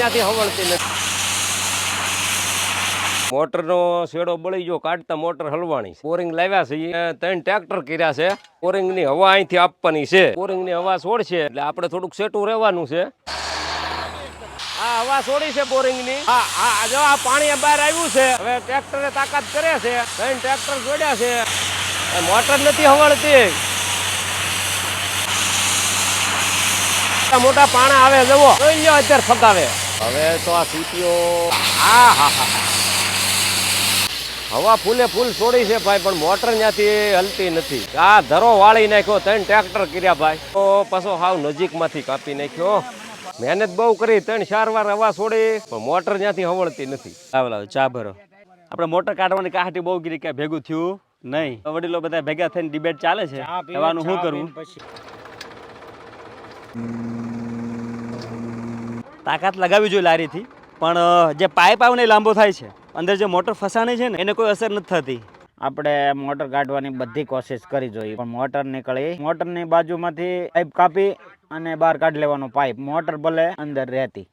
ત્યાંથી હવળતી નથી. મોટરનો શેડો બળી ગયો, કાઢતા મોટર હલવાણી બોરિંગ લાવ્યા છે ત્રણ ટ્રેક્ટર કર્યા છે. બોરિંગની હવા અહીંથી આપવાની છે. બોરિંગની હવા છોડશે, એટલે આપણે થોડુંક સેટું રહેવાનું છે. આ હવા છોડી છે બોરિંગની. હા જો આ પાણી બહાર આવ્યું છે. હવે ટ્રેક્ટરે તાકાત કરે છે. ત્રણ ટ્રેક્ટર જોડ્યા છે. મોટર નથી હવળતી. મોટા પાણા આવે જવો જોઈ લો અત્યારે ફગાવે. હવે તો આ સીટીઓ આ હા હા હવા ફૂલે ફૂલ છોડી છે ભાઈ પણ મોટર ત્યાંથી હલતી નથી. આ ધરો વાળી નાખ્યો ત્રણ ટ્રેક્ટર કર્યા ભાઈ. તો પાછો હાવ નજીકમાંથી કાપી નાખ્યો. મહેનત બહુ કરી ત્રણ ચાર વાર હવા છોડી પણ મોટર ત્યાંથી હવળતી નથી. આવેલા ચા ભરો. આપણે મોટર કાઢવાની કાહટી બહુ ગીરી ક્યાં ભેગું થયું નહીં. વડીલો બધા ભેગા થઈને ડિબેટ ચાલે છે. હવાનું શું કરવું તાકાત લગાવવી જોઈએ લારીથી. પણ જે પાઇપ આવે ને લાંબો થાય છે. અંદર જે મોટર ફસાણી છે ને, એને કોઈ અસર નથી થતી. આપણે મોટર કાઢવાની બધી કોશિશ કરી જોઈએ, પણ મોટર નીકળી. મોટરની બાજુમાંથી પાઇપ કાપી અને બહાર કાઢી લેવાનો પાઇપ. મોટર ભલે અંદર રહેતી.